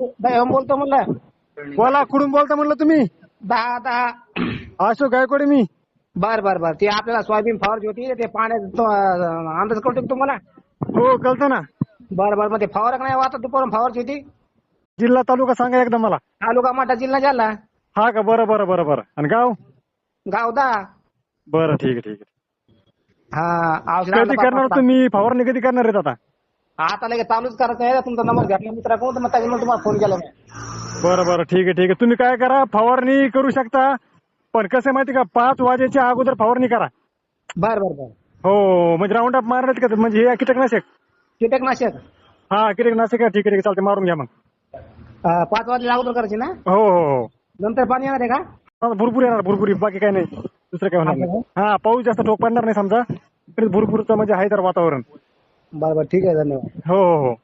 दह्याहून बोलतो म्हणलं. बोला कुठून बोलता म्हणलं तुम्ही? दहा दहा अशोक गायकवाड मी. बर बर बर. ते आपल्याला सोयाबीन फवारची होती ते पाण्याचा तो, अं, अंदाज कळतो का तुम्हाला. हो कळतं ना. बर बर मग ते फवारक नाही वाटत दुपारून फवारची होती. जिल्हा तालुका सांगा एकदा मला. तालुका माटा जिल्हा जालना हा का? बरं बरं बरं बरं. आणि गाव? गाव दहा बरं ठीक आहे ठीक आहे. हा औषध कधी करणार तुम्ही? फवारणी कधी करणार आहेत आता. आता लगेच चालूच करायचं आहे. तुमचा नंबर घेतला मित्राकडून तर मग त्याच्यामुळे तुम्हाला फोन केला मी. बरं बरं. ठीक आहे ठीक आहे. तुम्ही काय करा? फवारणी करू शकता. पण कसं आहे माहिती का? पाच वाजेच्या अगोदर फवारणी करा. बर बर बर. हो म्हणजे राऊंड अप मारण्यात का? म्हणजे हे कीटकनाशक? कीटकनाशक? हा कीटकनाशक आहे, ठीक आहे ठीक आहे. चालते मारून घ्या मग. अं, पाच वाजले अगोदर करायची ना? हो हो हो. नंतर पाणी येणार आहे का? भरपूर येणार भरपूर. बाकी काय नाही. दुसरं काय होणार नाही. हा पाऊस जास्त ठोक पडणार नाही समजा. तरी भरपूरचं म्हणजे आहे तर वातावरण. बर बर. ठीक आहे धन्यवाद. हो हो हो.